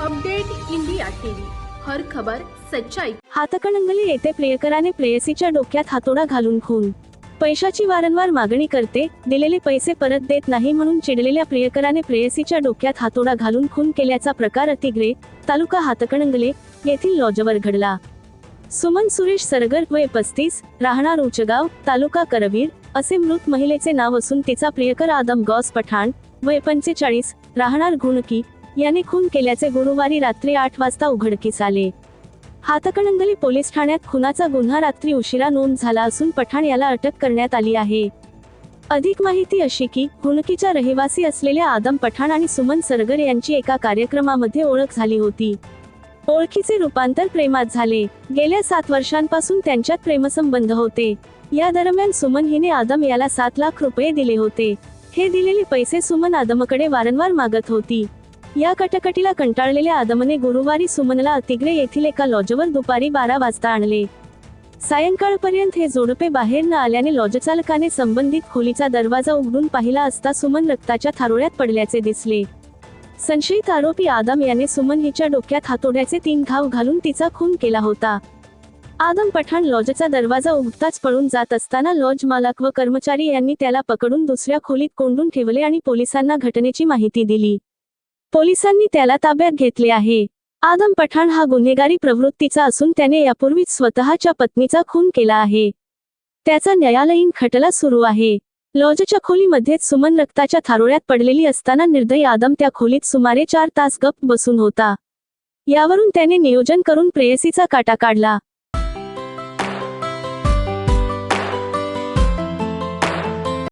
Update India TV. हर खबर सच्चाई. हातकणंगले येथे प्रियकराने प्रेयसीच्या डोक्यात हातोडा घालून खून. पैशाची वारंवार मागणी करते दिलेले पैसे परत देत नाही म्हणून चिडलेल्या प्रियकराने प्रेयसीच्या डोक्यात हातोडा घालून खून केल्याचा प्रकार अतिग्रे तालुका हातकणंगले येथील लॉजवर घडला. सुमन सुरेश सरगर वय पस्तीस राहणार उचगाव तालुका करवीर असे मृत महिलेचे नाव असून तिचा प्रियकर आदम गॉस पठाण वय पंचेचाळीस राहणार घुणकी याने खून केल्याचे गुरुवारी रात्री आठ वाजता उघडकीस आले. हातकणंगली पोलीस ठाण्यात खुनाचा गुन्हा रात्री उशिरा नोंद झाला असून पठाण याला अटक करण्यात आली आहे. अधिक माहिती अशी की हुणकीच्या रहिवासी असलेल्या आदम पठाण आणि सुमन सरगर यांची एका कार्यक्रमामध्ये ओळख झाली होती. ओळखीचे रूपांतर प्रेमात झाले. गेल्या सात वर्षांपासून त्यांच्यात प्रेमसंबंध होते. या दरम्यान सुमन हिने आदम याला सात लाख रुपये दिले होते. हे दिलेले पैसे सुमन आदमकडे वारंवार मागत होती. या कटकटीला कंटाळलेल्या आदमने गुरुवारी सुमनला अतिग्रे येथील एका लॉजवर दुपारी बारा वाजता आणले. सायंकाळपर्यंत हे जोडपे बाहेर न आल्याने लॉजचालकाने संबंधित खोलीचा दरवाजा उघडून पाहिला असता सुमन रक्ताच्या थारोळ्यात पडल्याचे दिसले. संशयित आरोपी आदम याने सुमन हिच्या डोक्यात हातोड्याचे तीन घाव घालून तिचा खून केला होता. आदम पठाण लॉजचा दरवाजा उघडताच पळून जात असताना लॉज मालक व कर्मचारी यांनी त्याला पकडून दुसऱ्या खोलीत कोंडून ठेवले आणि पोलिसांना घटनेची माहिती दिली. पोलिसांनी त्याला ताब्यात घेतले आहे. आदम पठाण हा गुन्हेगारी प्रवृत्तीचा असून त्याने यापूर्वीच स्वतःच्या पत्नीचा खून केला आहे. त्याचा न्यायालयीन खटला सुरू आहे. लॉजच्या खोलीमध्येच सुमन रक्ताच्या थारोळ्यात पडलेली असताना निर्दयी आदम त्या खोलीत सुमारे चार तास गप्प बसून होता. यावरून त्याने नियोजन करून प्रेयसीचा काटा काढला.